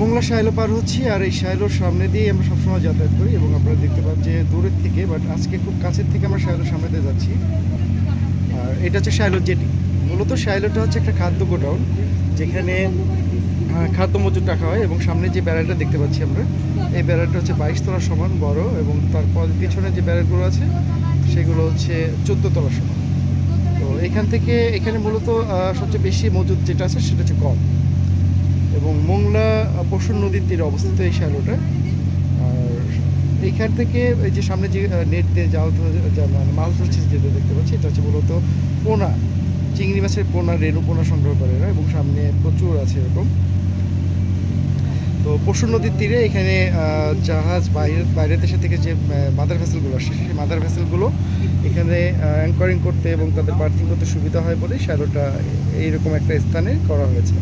মোংলা শাইলো পার হচ্ছি আর এই শাইলোর সামনে দিয়ে আমরা সবসময় যাতায়াত করি এবং আপনারা দেখতে পান যে দূরের থেকে বাট আজকে খুব কাছের থেকে আমরা শাইলোর সামনে দিয়ে যাচ্ছি। আর এটা হচ্ছে শাইলোর জেটি। মূলত শাইলোটা হচ্ছে একটা খাদ্য গোডাউন, যেখানে খাদ্য মজুর রাখা হয় এবং সামনে যে ব্যারেলটা দেখতে পাচ্ছি আমরা, এই ব্যারেলটা হচ্ছে বাইশ তলা সমান, বড় এবং তারপর পিছনে যে ব্যারেলগুলো আছে, সেগুলো হচ্ছে চোদ্দ তলা সমান। তো এখান থেকে এখানে মূলত সবচেয়ে বেশি মজুদ যেটা আছে সেটা হচ্ছে গম। এবং মোংলা পশুর নদীর তীরে অবস্থিত এই শ্যালোটা। আর এইখান থেকে এই যে সামনে যে নেট দিয়ে জাল মানে মাছ ধরছে যেটা দেখতে পাচ্ছি, এটা হচ্ছে মূলত পোনা। চিংড়ি মাছের পোনা, রেণু পোনা সংগ্রহ করে এরা, এবং সামনে প্রচুর আছে এরকম। তো পশুর নদীর তীরে এখানে জাহাজ বাইরে, বাইরের দেশের থেকে যে মাদার ভেসেলগুলো আসে সেই মাদার ভেসেলগুলো এখানে অ্যাঙ্করিং করতে এবং তাদের পার্কিং করতে সুবিধা হয় বলে শ্যালোটা এইরকম একটা স্থানে করা হয়েছে।